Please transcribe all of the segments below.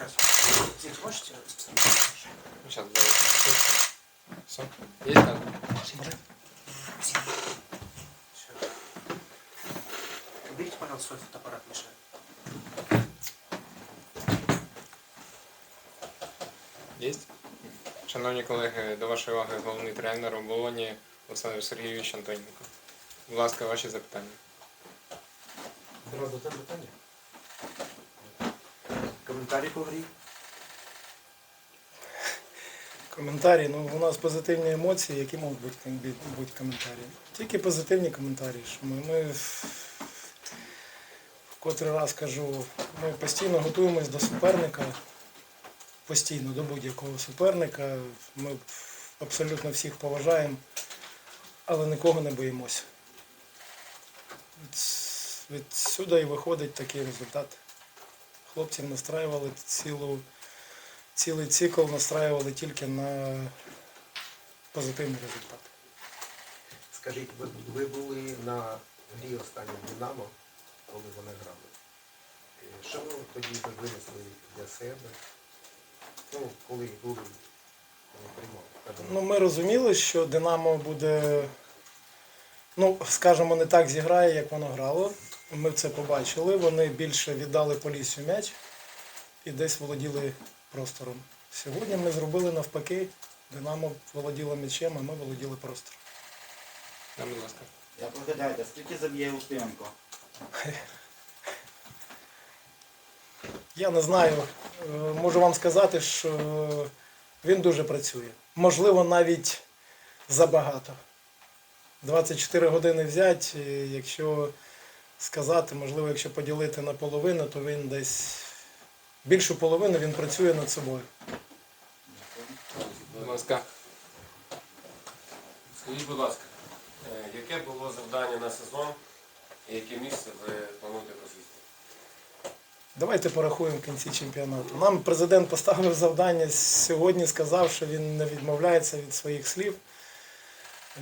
Сейчас. Здесь можете? Сейчас, давай. Все. Есть так? Сейчас. Уберите, пожалуйста, свой фотоаппарат, Миша. Есть? Шановні колеги, до вашої уваги головний тренер оболоні Олександр Сергійович Антоненко. Будь ласка, ваші запитання. Одразу те питання. Коментарі по грі. Коментарі, ну у нас позитивні емоції, які можуть бути, бути коментарі. Тільки позитивні коментарі. Що ми, ми в котрий раз кажу, ми постійно готуємось до суперника, постійно до будь-якого суперника. Ми абсолютно всіх поважаємо, але нікого не боїмося. Відсюди і виходить такий результат. Хлопців настраювали цілу цілий цикл настраювали тільки на позитивний результат. Скажіть, ви, ви були на грі останньому Динамо, коли вони грали. Що ви тоді ви винесли для себе? Ну, коли були приймали? Ну, ми розуміли, що Динамо буде, ну, скажімо, не так зіграє, як воно грало. Ми це побачили. Вони більше віддали Поліссю м'яч і десь володіли простором. Сьогодні ми зробили навпаки. Динамо володіло м'ячем, а ми володіли простором. Да, будь ласка. Як ви скільки заб'є Успієнко? Я не знаю. Е, Можу вам сказати, що він дуже працює. Можливо, навіть забагато. 24 години взяти, якщо сказати, можливо, якщо поділити на половину, то він десь більшу половину він працює над собою. Будь ласка. Скажіть, будь ласка, е, яке було завдання на сезон і яке місце ви плануєте посвідчити? Давайте порахуємо в кінці чемпіонату. Нам президент поставив завдання сьогодні, сказав, що він не відмовляється від своїх слів.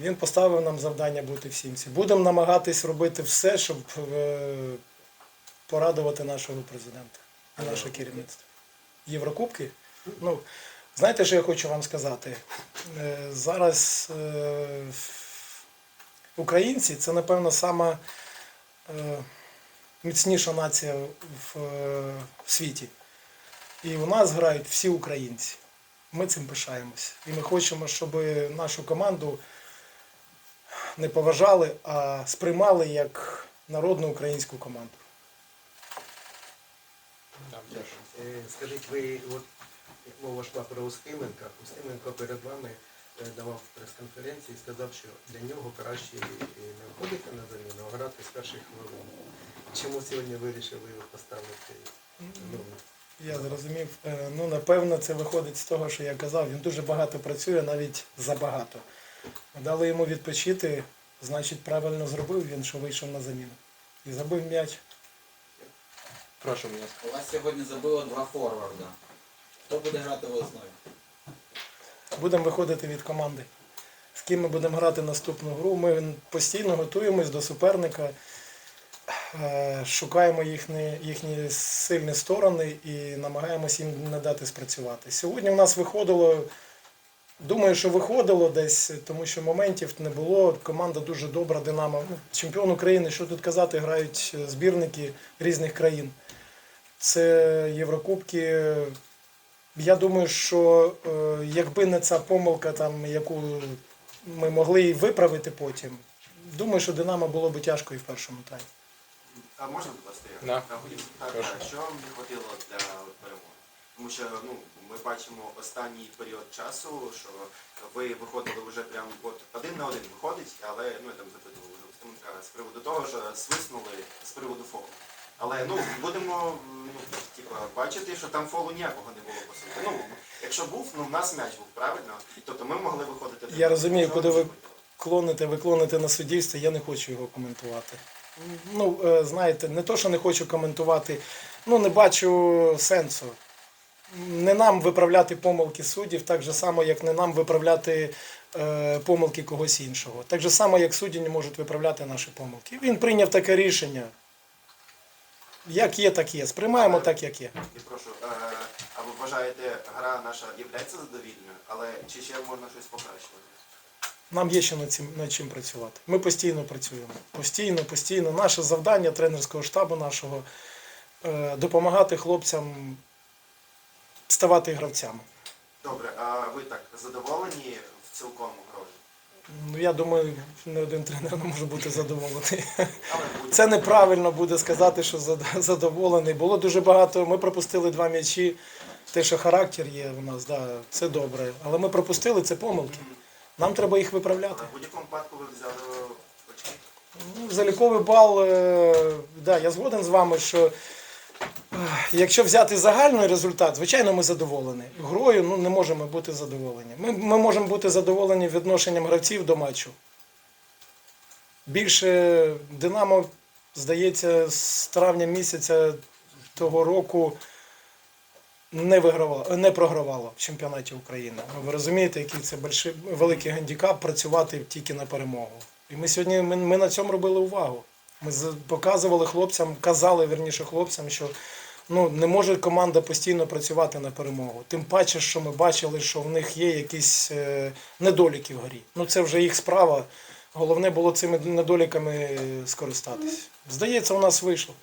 Він поставив нам завдання бути в сімці. Будемо намагатись робити все, щоб е, порадувати нашого президента і наше керівництво. Єврокубки. Ну, знаєте, що я хочу вам сказати? Е, Зараз е, українці це, напевно, сама. міцніша нація в світі. І у нас грають всі українці. Ми цим пишаємось. І ми хочемо, щоб нашу команду не поважали, а сприймали як народну українську команду. Е, Скажіть, ви, от, мова йшла про Устименка, Устименко перед вами е, давав прес-конференції і сказав, що для нього краще е, не входити на заміну, а грати з перших хвилин. Чому сьогодні вирішили поставити? Ну, Я зрозумів. Ну, напевно, це виходить з того, що я казав. Він дуже багато працює, навіть забагато. Дали йому відпочити, значить, правильно зробив він, що вийшов на заміну. І забив м'яч. Прошу, будь ласка. У вас сьогодні забило два форварда. Хто буде грати в основі? Будемо виходити від команди. З ким ми будемо грати наступну гру. Ми постійно готуємось до суперника, е, шукаємо їхні, їхні сильні сторони і намагаємось їм не дати спрацювати. Сьогодні в нас виходило, думаю, що виходило десь, тому що моментів не було. Команда дуже добра, Динамо. Ну, Чемпіон України, що тут казати, грають збірники різних країн. Це Єврокубки. Я думаю, що е, якби не ця помилка, там, яку ми могли і виправити потім, думаю, що Динамо було б тяжко і в першому таймі. А можна, будь ласка, я Да. Що вам не хватило для перемоги? Тому що ну, ми бачимо останній період часу, що ви виходили вже прям от один на один виходить, але ну я там запитував з приводу того, що свиснули з приводу фолу. Але ну будемо ну, типа, бачити, що там фолу ніякого не було по суті. Ну, якщо був, ну в нас м'яч був правильно. Тобто ми могли виходити. Я на розумію, куди ви клоните, ви клоните на суддівство, я не хочу його коментувати. Ну, е, знаєте, не то, що не хочу коментувати, ну не бачу сенсу. Не нам виправляти помилки суддів, так же само, як не нам виправляти е, помилки когось іншого. Так же само, як судді не можуть виправляти наші помилки. Він прийняв таке рішення. Як є, так є. Сприймаємо так, як є. І прошу, е, вважаєте, гра наша є задовільною, але чи ще можна щось покращувати? Нам є ще над цим над чим працювати. Ми постійно працюємо. Постійно, постійно. Наше завдання тренерського штабу нашого е, допомагати хлопцям ставати гравцями. Добре, а ви так задоволені в цілком грою? Ну, я думаю, не один тренер не може бути задоволений. Це неправильно буде сказати, що задоволений. Було дуже багато. Ми пропустили два м'ячі. Те, що характер є у нас, да, це добре. Але ми пропустили це помилки. Нам треба їх виправляти. В будь-якому випадку ви взяли очки. Ну, заліковий бал, е, да, я згоден з вами, що якщо взяти загальний результат, звичайно, ми задоволені. Грою ну, не можемо бути задоволені. Ми, ми можемо бути задоволені відношенням гравців до матчу. Більше Динамо, здається, з травня місяця того року не вигравало, не програвало в чемпіонаті України. Ну, Ви розумієте, який це больший, великий гандикап працювати тільки на перемогу. І ми сьогодні ми, ми на цьому робили увагу. Ми показували хлопцям, казали верніше хлопцям, що ну, не може команда постійно працювати на перемогу. Тим паче, що ми бачили, що в них є якісь е, недоліки в грі. Ну це вже їх справа. Головне було цими недоліками скористатись. Здається, у нас вийшло.